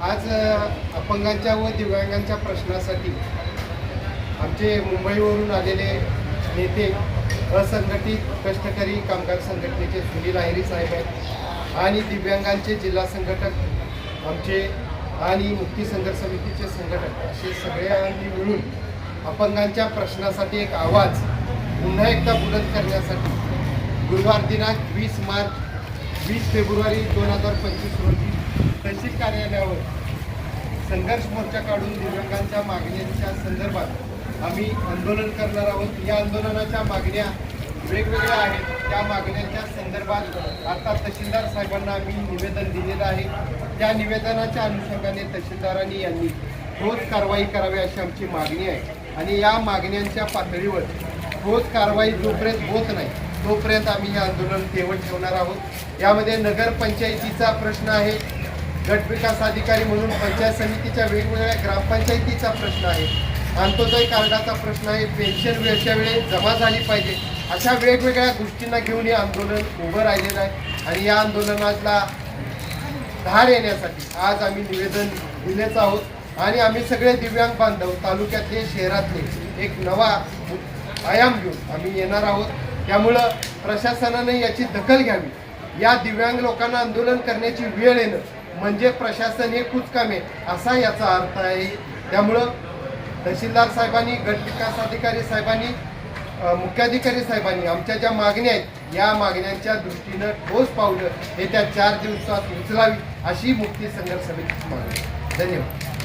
आज अपंगांच्या व दिव्यांगांच्या प्रश्नासाठी आमचे मुंबईवरून आलेले नेते असंघटित कष्टकरी कामगार संघटनेचे सुनील आहेरी साहेब आहेत आणि दिव्यांगांचे जिल्हा संघटक आमचे आणि मुक्ती संघर्ष समितीचे संघटक असे सगळ्यांनी मिळून अपंगांच्या प्रश्नासाठी एक आवाज पुन्हा एकदा बुलंद करण्यासाठी गुरुवार दिनांक वीस मार्च वीस फेब्रुवारी दोन हजार पंचवीस रोजी तहसील कार्यालयावर संघर्ष मोर्चा काढून दिव्यांगांच्या मागण्यांच्या संदर्भात आम्ही आंदोलन करणार आहोत. या आंदोलनाच्या मागण्या वेगवेगळ्या आहेत. त्या मागण्यांच्या संदर्भात आता तहसीलदार साहेबांना आम्ही निवेदन दिलेलं आहे. त्या निवेदनाच्या अनुषंगाने तहसीलदारांनी यांनी ठोस कारवाई करावी अशी आमची मागणी आहे. आणि या मागण्यांच्या पातळीवर ठोस कारवाई जोपर्यंत होत नाही तोपर्यंत आम्ही हे आंदोलन केवळ ठेवणार आहोत. यामध्ये नगरपंचायतीचा प्रश्न आहे. गट विकास अधिकारी म्हणून पंचायत समितीच्या वेगवेगळ्या ग्रामपंचायतीचा प्रश्न आहे. अंत्योदय कार्डाचा प्रश्न आहे. पेन्शन वेळच्या वेळी जमा झाली पाहिजे. अशा वेगवेगळ्या गोष्टींना घेऊन हे आंदोलन उभं राहिलेलं आहे. आणि या आंदोलनाला धाड येण्यासाठी आज आम्ही निवेदन दिलेच आहोत. आणि आम्ही सगळे दिव्यांग बांधव तालुक्यातले शहरातले एक नवा आयाम घेऊन आम्ही येणार आहोत. त्यामुळं प्रशासनाने याची दखल घ्यावी. या दिव्यांग लोकांना आंदोलन करण्याची वेळ येणं म्हणजे प्रशासन हे कुचकामे असा याचा अर्थ आहे. त्यामुळं तहसीलदार साहेबांनी गट विकास अधिकारी साहेबांनी मुख्याधिकारी साहेबांनी आमच्या ज्या मागण्या आहेत या मागण्यांच्या दृष्टीनं ठोस पावलं येत्या चार दिवसात उचलावी अशी मुक्ती संघर्ष समितीची मागणी आहे. धन्यवाद.